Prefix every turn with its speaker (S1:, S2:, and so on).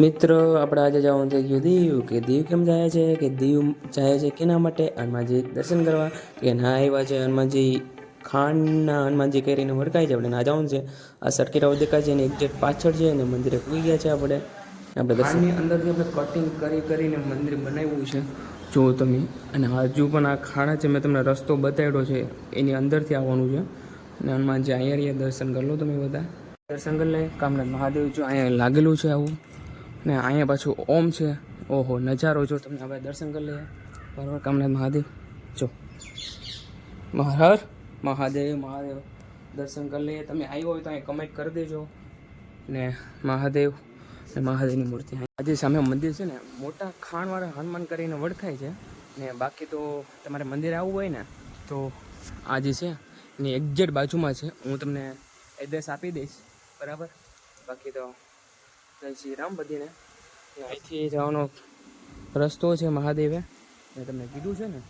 S1: મિત્રો, આપણે આજે જવાનું છે ગયું દીવ. કે દીવ કેમ જાય છે? કે દીવ જાય છે કેના માટે? હનુમાનજી દર્શન કરવા. કે ના આવ્યા છે? હનુમાનજી ખાંડના હનુમાનજી કરીને વળકાય છે. આપણે ના જવાનું છે. આ સર્કિટ દેખાય છે અને એક્ઝેક્ટ પાછળ છે અને મંદિરે પૂગી ગયા છે આપણે. આપણે દર્શનની અંદરથી આપણે કટિંગ કરી કરીને મંદિર બનાવ્યું છે. જો તમે, અને હજુ પણ આ ખાડા છે, મેં તમને રસ્તો બતાવ્યો છે, એની અંદરથી આવવાનું છે. અને હનુમાનજી અહીંયા દર્શન કરી લો તમે બધા. દર્શન કરી લે. કામનાથ મહાદેવ જો અહીંયા લાગેલું છે આવું. ને અહીંયા પાછું ઓમ છે. ઓહો, નજારો જો તમને આપણે દર્શન કરી લઈએ. બરાબર કામનાથ મહાદેવ. જો. મહાર મહાદેવ મહાદેવ. દર્શન કરી લઈએ. તમે આવ્યો હોય તો અહીંયા કમેન્ટ કરી દેજો. ને મહાદેવ, ને મહાદેવની મૂર્તિ આજે સામે મંદિર છે ને, મોટા ખાણવાળા હનુમાન કરીને વળખાય છે. ને બાકી તો તમારે મંદિરે આવવું હોય ને, તો આજે છે એની એક્ઝેક્ટ બાજુમાં છે. હું તમને એડ્રેસ આપી દઈશ. બરાબર? બાકી તો જય શ્રી રામ બધીને અહીંથી જવાનો રસ્તો છે મહાદેવે. મેં તમને કીધું છે ને